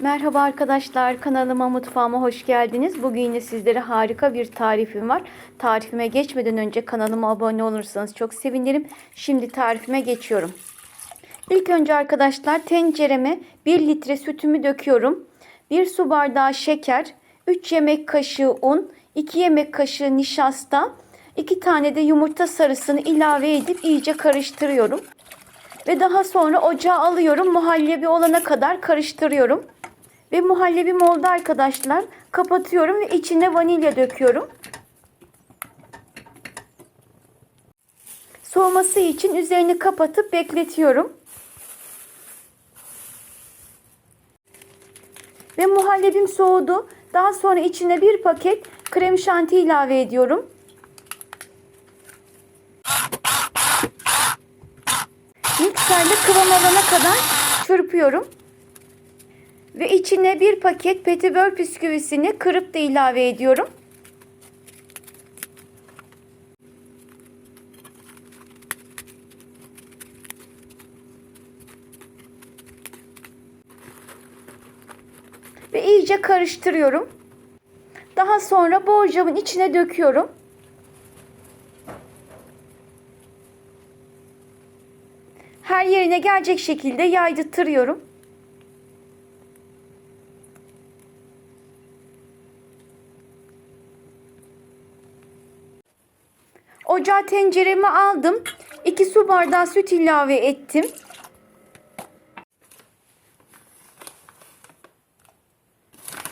Merhaba arkadaşlar kanalıma mutfağıma hoş geldiniz. Bugün yine sizlere harika bir tarifim var. Tarifime geçmeden önce kanalıma abone olursanız çok sevinirim. Şimdi tarifime geçiyorum. İlk önce arkadaşlar tencereme 1 litre sütümü döküyorum. 1 su bardağı şeker, 3 yemek kaşığı un, 2 yemek kaşığı nişasta, 2 tane de yumurta sarısını ilave edip iyice karıştırıyorum. Ve daha sonra ocağa alıyorum. Muhallebi olana kadar karıştırıyorum. Ve muhallebim oldu arkadaşlar. Kapatıyorum ve içine vanilya döküyorum. Soğuması için üzerini kapatıp bekletiyorum. Ve muhallebim soğudu. Daha sonra içine bir paket krem şanti ilave ediyorum. Mikserle kıvam alana kadar çırpıyorum. Ve içine bir paket petibör bisküvisini kırıp da ilave ediyorum. Ve iyice karıştırıyorum. Daha sonra borcamın içine döküyorum. Her yerine gelecek şekilde yaydırtıyorum. Ocağa tenceremi aldım. 2 su bardağı süt ilave ettim.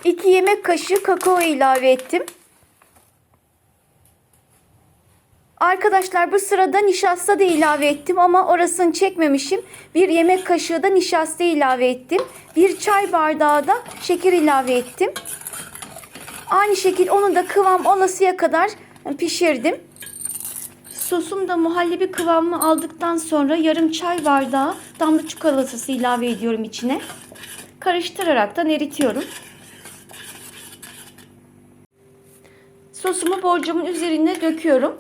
İki yemek kaşığı kakao ilave ettim. Arkadaşlar bu sırada nişasta da ilave ettim ama orasını çekmemişim. Bir yemek kaşığı da nişasta ilave ettim. Bir çay bardağı da şeker ilave ettim. Aynı şekilde onu da kıvam olasıya kadar pişirdim. Sosum da muhallebi kıvamını aldıktan sonra yarım çay bardağı damla çikolatası ilave ediyorum içine. Karıştırarak da eritiyorum. Sosumu borcamın üzerine döküyorum.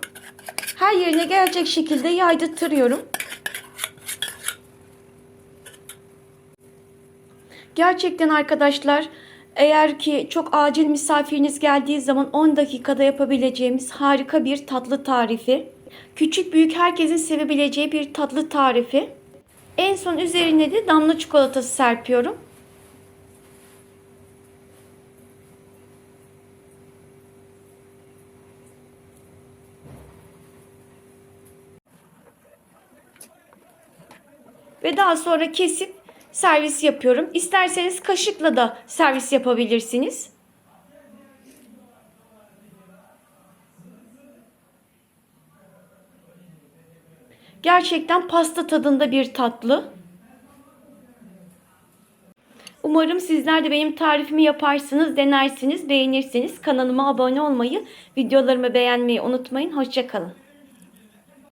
Her yerine gelecek şekilde yaydırtıyorum. Gerçekten arkadaşlar eğer ki çok acil misafiriniz geldiği zaman 10 dakikada yapabileceğimiz harika bir tatlı tarifi. Küçük büyük herkesin sevebileceği bir tatlı tarifi. En son üzerine de damla çikolatası serpiyorum. Ve daha sonra kesip servis yapıyorum. İsterseniz kaşıkla da servis yapabilirsiniz. Gerçekten pasta tadında bir tatlı. Umarım sizler de benim tarifimi yaparsınız, denersiniz, beğenirsiniz. Kanalıma abone olmayı, videolarımı beğenmeyi unutmayın. Hoşçakalın.